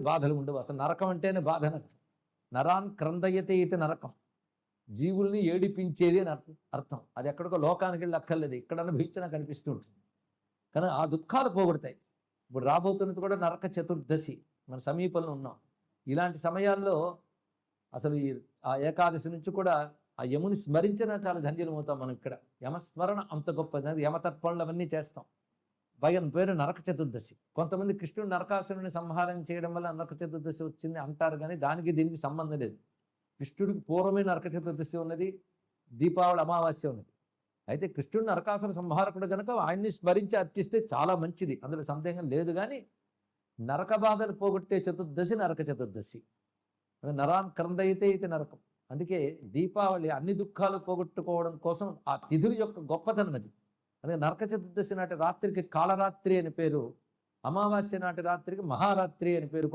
బాధలు ఉండవు అసలు నరకం అంటేనే బాధ అని నరాన్ క్రందయతే ఇది నరకం. జీవుల్ని ఏడిపించేది అని అర్థం అది ఎక్కడికో లోకానికి వెళ్ళి అక్కర్లేదు. ఇక్కడ అనుభవించినా కనిపిస్తూ ఉంటుంది. కానీ ఆ దుఃఖాలు పోగొడతాయి. ఇప్పుడు రాబోతున్నది కూడా నరక చతుర్దశి. మన సమీపంలో ఉన్నాం. ఇలాంటి సమయాల్లో అసలు ఈ ఆ ఏకాదశి నుంచి కూడా ఆ యముని స్మరించినా చాలా ధన్యులమవుతాం మనం ఇక్కడ. యమస్మరణ అంత గొప్పది. యమతర్పణలు అవన్నీ చేస్తాం. భయం పేరు నరక చతుర్దశి. కొంతమంది కృష్ణుడు నరకాసురుని సంహారం చేయడం వల్ల నరక చతుర్దశి వచ్చింది అంటారు కానీ దానికి దీనికి సంబంధం లేదు. కృష్ణుడికి పూర్వమే నరక చతుర్దశి ఉన్నది దీపావళి అమావాస్య ఉన్నది. అయితే కృష్ణుడు నరకాసుర సంహారకుడు కనుక ఆయన్ని స్మరించి అర్చిస్తే చాలా మంచిది. అందులో సందేహం లేదు కానీ నరక బాధలు పోగొట్టే చతుర్దశి నరక చతుర్దశి. నరాన్ క్రందయితే ఇది నరకం. అందుకే దీపావళి అన్ని దుఃఖాలు పోగొట్టుకోవడం కోసం ఆ తిథుల యొక్క గొప్పతనం అది. అదే నరక చతుర్దశి నాటి రాత్రికి కాళరాత్రి అని పేరు అమావాస్య నాటి రాత్రికి మహారాత్రి అని పేరు కూడా